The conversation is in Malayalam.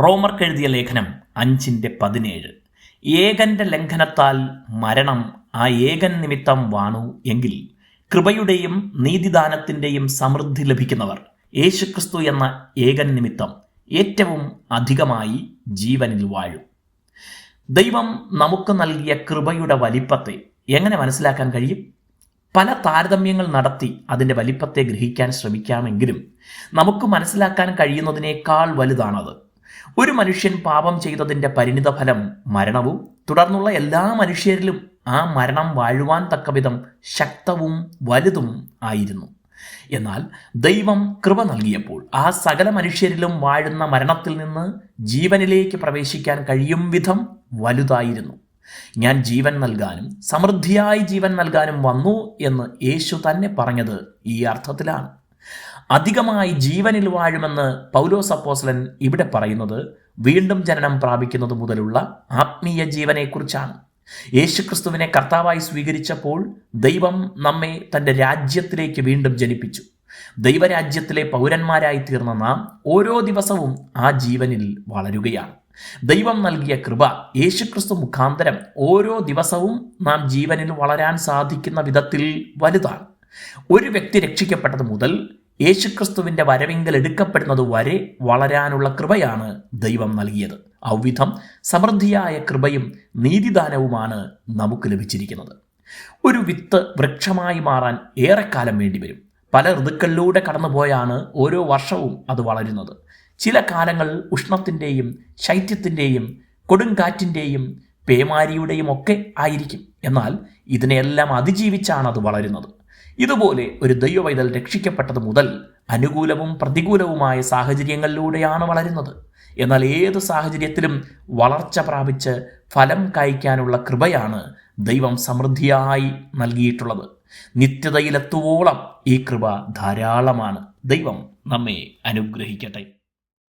റോമർക്കെഴുതിയ ലേഖനം അഞ്ചിന്റെ പതിനേഴ്. ഏകന്റെ ലംഘനത്താൽ മരണം ആ ഏകൻ നിമിത്തം വാണു എങ്കിൽ കൃപയുടെയും നീതിദാനത്തിന്റെയും സമൃദ്ധി ലഭിക്കുന്നവർ യേശുക്രിസ്തു എന്ന ഏകൻ നിമിത്തം ഏറ്റവും അധികമായി ജീവനിൽ വാഴും. ദൈവം നമുക്ക് നൽകിയ കൃപയുടെ വലിപ്പത്തെ എങ്ങനെ മനസ്സിലാക്കാൻ കഴിയും? പല താരതമ്യങ്ങൾ നടത്തി അതിന്റെ വലിപ്പത്തെ ഗ്രഹിക്കാൻ ശ്രമിക്കാമെങ്കിലും നമുക്ക് മനസ്സിലാക്കാൻ കഴിയുന്നതിനേക്കാൾ വലുതാണത്. ഒരു മനുഷ്യൻ പാപം ചെയ്തതിന്റെ പരിണിത ഫലം മരണവും തുടർന്നുള്ള എല്ലാ മനുഷ്യരിലും ആ മരണം വാഴുവാൻ തക്കവിധം ശക്തവും വലുതും ആയിരുന്നു. എന്നാൽ ദൈവം കൃപ നൽകിയപ്പോൾ ആ സകല മനുഷ്യരിലും വാഴുന്ന മരണത്തിൽ നിന്ന് ജീവനിലേക്ക് പ്രവേശിക്കാൻ കഴിയും വിധം വലുതായിരുന്നു. ഞാൻ ജീവൻ നൽകാനും സമൃദ്ധിയായി ജീവൻ നൽകാനും വന്നു എന്ന് യേശു തന്നെ പറഞ്ഞത് ഈ അർത്ഥത്തിലാണ്. അധികമായി ജീവനിൽ വാഴുമെന്ന് പൗലോസ് അപ്പോസ്ലൻ ഇവിടെ പറയുന്നത് വീണ്ടും ജനനം പ്രാപിക്കുന്നത് മുതലുള്ള ആത്മീയ ജീവനെക്കുറിച്ചാണ്. യേശുക്രിസ്തുവിനെ കർത്താവായി സ്വീകരിച്ചപ്പോൾ ദൈവം നമ്മെ തന്റെ രാജ്യത്തിലേക്ക് വീണ്ടും ജനിപ്പിച്ചു. ദൈവരാജ്യത്തിലെ പൗരന്മാരായി തീർന്ന നാം ഓരോ ദിവസവും ആ ജീവനിൽ വളരുകയാണ്. ദൈവം നൽകിയ കൃപ യേശുക്രിസ്തു മുഖാന്തരം ഓരോ ദിവസവും നാം ജീവനിൽ വളരാൻ സാധിക്കുന്ന വിധത്തിൽ വലുതാണ്. ഒരു വ്യക്തി രക്ഷിക്കപ്പെട്ടത് മുതൽ യേശുക്രിസ്തുവിന്റെ വരവിങ്കൽ എടുക്കപ്പെടുന്നത് വരെ വളരാനുള്ള കൃപയാണ് ദൈവം നൽകിയത്. ഔവിധം സമൃദ്ധിയായ കൃപയും നീതിദാനവുമാണ് നമുക്ക് ലഭിച്ചിരിക്കുന്നത്. ഒരു വിത്ത് വൃക്ഷമായി മാറാൻ ഏറെക്കാലം വേണ്ടിവരും. പല ഋതുക്കളിലൂടെ കടന്നുപോയാണ് ഓരോ വർഷവും അത് വളരുന്നത്. ചില കാലങ്ങൾ ഉഷ്ണത്തിന്റെയും ശൈത്യത്തിന്റെയും കൊടുങ്കാറ്റിന്റെയും പേമാരിയുടെയും ഒക്കെ ആയിരിക്കും. എന്നാൽ ഇതിനെയെല്ലാം അതിജീവിച്ചാണ് അത് വളരുന്നത്. ഇതുപോലെ ഒരു ദൈവവൈതൽ രക്ഷിക്കപ്പെട്ടത് മുതൽ അനുകൂലവും പ്രതികൂലവുമായ സാഹചര്യങ്ങളിലൂടെയാണ് വളരുന്നത്. എന്നാൽ ഏത് സാഹചര്യത്തിലും വളർച്ച പ്രാപിച്ച് ഫലം കായ്ക്കാനുള്ള കൃപയാണ് ദൈവം സമൃദ്ധിയായി നൽകിയിട്ടുള്ളത്. നിത്യതയിലെത്തുവോളം ഈ കൃപ ധാരാളമാണ്. ദൈവം നമ്മെ അനുഗ്രഹിക്കട്ടെ.